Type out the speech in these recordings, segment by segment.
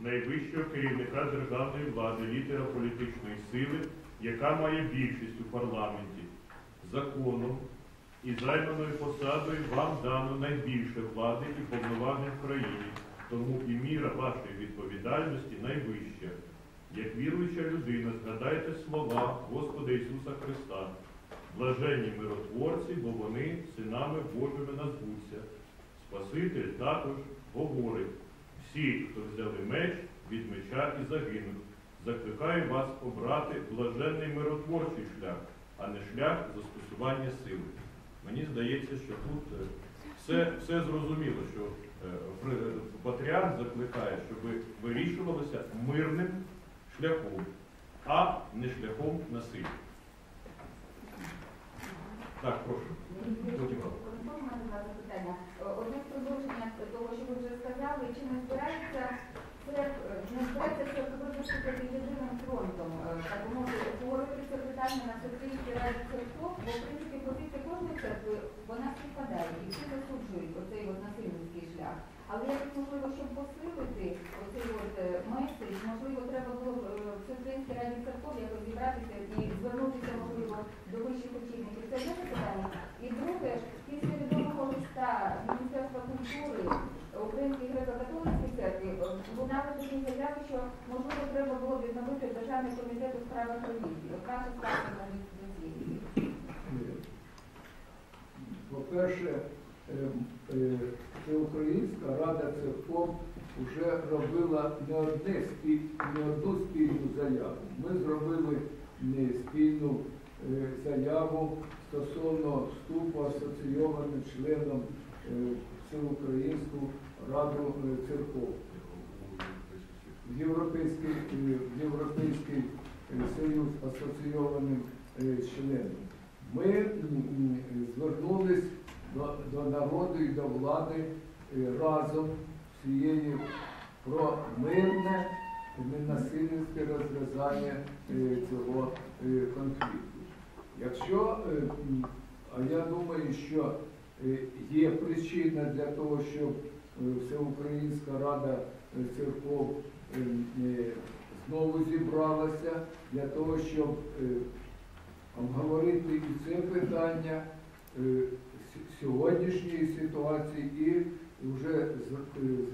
найвищого керівника державної влади, лідера політичної сили, яка має більшість у парламенті. Законом і займаною посадою вам дано найбільше влади і повноважень в країні, тому і міра вашої відповідальності найвища. Як віруюча людина, згадайте слова Господа Ісуса Христа. Блаженні миротворці, бо вони синами Божими назвуться. Спаситель також говорить, всі, хто взяли меч, від меча і загинуть. Закликаю вас обрати блаженний миротворчий шлях, а не шлях застосування сили. Мені здається, що тут е, все, все зрозуміло, що е, патріарх закликає, щоб вирішувалося мирним шляхом, а не шляхом насилля. Так, прошу. Одне продовження того, що ви вже сказали, чи не збирається церк- е, не збирається церква єдиним фронтом, е, так би мовити, говорити питання на Всеукраїнській раді церков, бо в принципі позиція кожної церкви вона співпадає і всі засуджують оцей от насильницький шлях. Але якось можливо, щоб посилити оцей от е, меседж, можливо, треба було е, в Всеукраїнській раді церков якось зібратися і звернутися, можливо, до вищих очільників. Це одне питання. І друге, після відомого листа Міністерства культури Української греко-католицької церкви е, лунали такі заяви, що можливо треба було Державний комітет у справах релігії. Ваша ставка на до. По-перше, ем, е, Всеукраїнська Рада церков вже робила не, одне, спіль- не одну спільну заяву. Ми зробили не спільну е, заяву стосовно вступу асоційованим членом е, Всеукраїнську Раду церков. Європейський, е, Європейський е, Союз асоційованим е, членом. Ми звернулись до, до народу і до влади разом всією про мирне ненасильницьке розв'язання цього конфлікту. Якщо, а я думаю, що є причина для того, щоб Всеукраїнська Рада церков знову зібралася для того, щоб е, обговорити і це питання е, сьогоднішньої ситуації і вже е,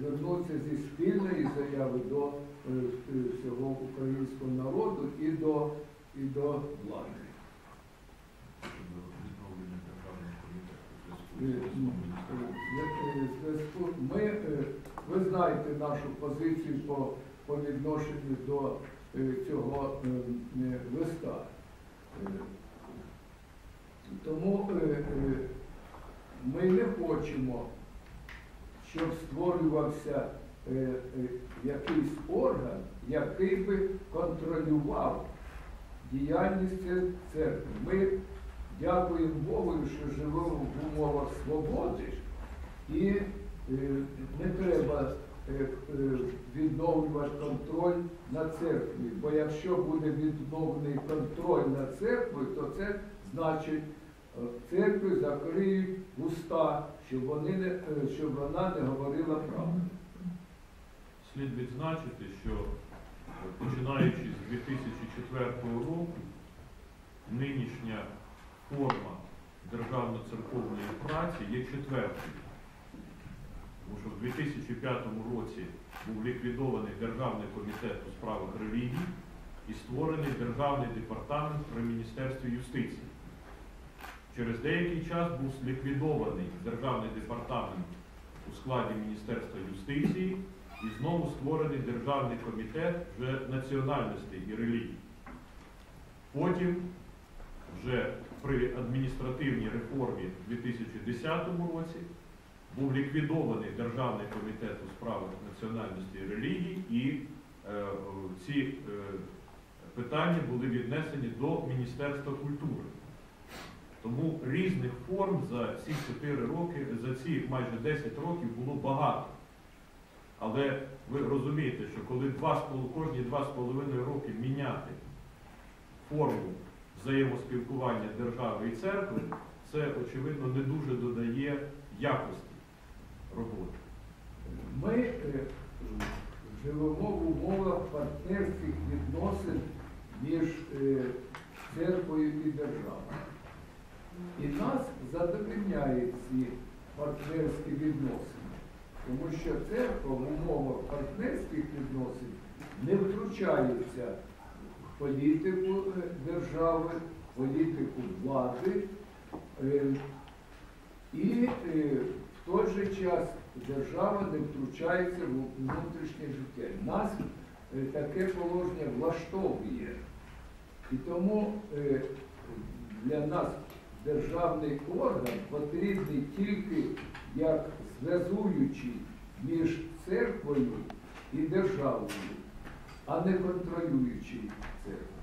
звернутися зі спільної заяви до е, е, всього українського народу і до, і до влади. Е, ну, е, е, Ми, е, ви знаєте нашу позицію по, по відношенню до е, цього е, е, листа. Тому ми не хочемо, щоб створювався якийсь орган, який би контролював діяльність церкви. Ми дякуємо Богу, що живемо в умовах свободи, і не треба е, е, відновлювати контроль над церквою. Бо якщо буде відновлений контроль над церквою, то це значить е, церкві закриють уста, щоб, вони не, е, щоб вона не говорила правду. Слід відзначити, що е, починаючи з 2004 року нинішня форма державно-церковної праці є четвертою. Тому що в 2005 році був ліквідований Державний комітет у справах релігій і створений Державний департамент при Міністерстві юстиції. Через деякий час був ліквідований Державний департамент у складі Міністерства юстиції і знову створений Державний комітет вже національностей і релігій. Потім вже при адміністративній реформі в 2010 році був ліквідований Державний комітет у справах національності і релігій, і е, ці е, питання були віднесені до Міністерства культури. Тому різних форм за ці 4 роки, за ці майже 10 років було багато. Але ви розумієте, що коли два кожні два з половиною роки міняти форму взаємоспілкування держави і церкви, це, очевидно, не дуже додає якості роботи. Ми е, вже живемо в умовах партнерських відносин між е, церквою і нас задовольняють ці партнерські відносини, тому що церква в умовах партнерських відносин не втручається в політику е, держави, політику влади. е, І е, в той же час держава не втручається в внутрішнє життя. Нас таке положення влаштовує. І тому для нас державний орган потрібний тільки як зв'язуючий між церквою і державою, а не контролюючий церкву.